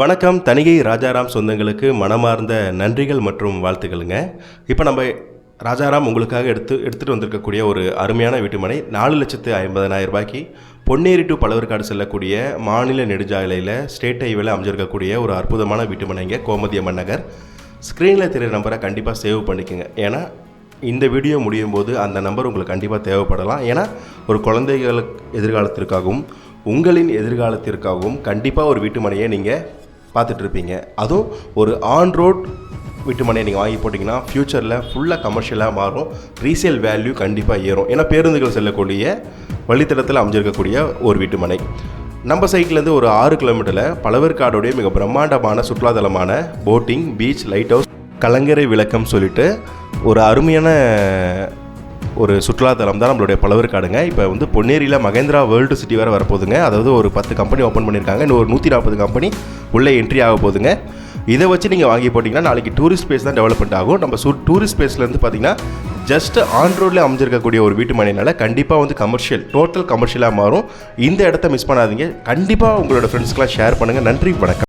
வணக்கம். தனிகை ராஜாராம் சொந்தங்களுக்கு மனமார்ந்த நன்றிகள் மற்றும் வாழ்த்துக்களுங்க. இப்போ நம்ம ராஜாராம் உங்களுக்காக எடுத்து எடுத்துகிட்டு வந்திருக்கக்கூடிய ஒரு அருமையான வீட்டுமனை நாலு லட்சத்து ஐம்பதனாயிரம் ரூபாய்க்கு பொன்னேரி டு பழவர்காடு செல்லக்கூடிய மாநில நெடுஞ்சாலையில் ஸ்டேட் ஹைவேல அமைஞ்சிருக்கக்கூடிய ஒரு அற்புதமான வீட்டுமனைங்க கோமதி நகர். ஸ்க்ரீனில் தெரிய நம்பரை கண்டிப்பாக சேவ் பண்ணிக்கோங்க. ஏன்னா இந்த வீடியோ முடியும் போது அந்த நம்பர் உங்களுக்கு கண்டிப்பாக தேவைப்படலாம். ஏன்னா ஒரு குழந்தைகளுக்கு எதிர்காலத்திற்காகவும் உங்களின் எதிர்காலத்திற்காகவும் கண்டிப்பாக ஒரு வீட்டு மனையை நீங்கள் பார்த்துட்ருப்பீங்க. அதுவும் ஒரு ஆன் ரோட் வீட்டு நீங்கள் வாங்கி போட்டிங்கன்னா ஃப்யூச்சரில் ஃபுல்லாக கமர்ஷியலாக மாறும். ரீசேல் வேல்யூ கண்டிப்பாக ஏறும். ஏன்னா பேருந்துகள் செல்லக்கூடிய வழித்தடத்தில் அமைஞ்சிருக்கக்கூடிய ஒரு வீட்டுமனை நம்ம சைட்லேருந்து ஒரு ஆறு கிலோமீட்டரில் பழவேற்காடுடைய மிக பிரம்மாண்டமான சுற்றுலாத்தலமான போட்டிங் பீச் லைட் ஹவுஸ் கலங்கரை விளக்கம் சொல்லிட்டு ஒரு அருமையான ஒரு சுற்றுலாத்தலம் தான் நம்மளுடைய பழவேற்காடுங்க இப்போ வந்து பொன்னேரியில் மகேந்திரா வேர்ல்டு சிட்டி வேறு வரப்போகுதுங்க. அதாவது ஒரு பத்து கம்பெனி ஓப்பன் பண்ணியிருக்காங்க இன்னும் ஒரு நூற்றி நாற்பது கம்பெனி உள்ளே என்ட்ரி ஆக போகுதுங்க. இதை வச்சு நீங்கள் வாங்கி போட்டிங்கன்னா நாளைக்கு டூரிஸ்ட் பிளேஸ் தான் டெவலப்மெண்ட் ஆகும். நம்ம சு டூரிஸ்ட் பிளேஸ்லேருந்து பார்த்தீங்கன்னா ஜஸ்ட் ஆன் ரோடில் அமைஞ்சிருக்கக்கூடிய ஒரு வீட்டு மனைனால கண்டிப்பாக வந்து கமர்ஷியல் டோட்டல் கமர்ஷியலாக மாறும். இந்த இடத்த மிஸ் பண்ணாதீங்க. கண்டிப்பாக உங்களோட ஃப்ரெண்ட்ஸ்க்கெலாம் ஷேர் பண்ணுங்கள் நன்றி வணக்கம்.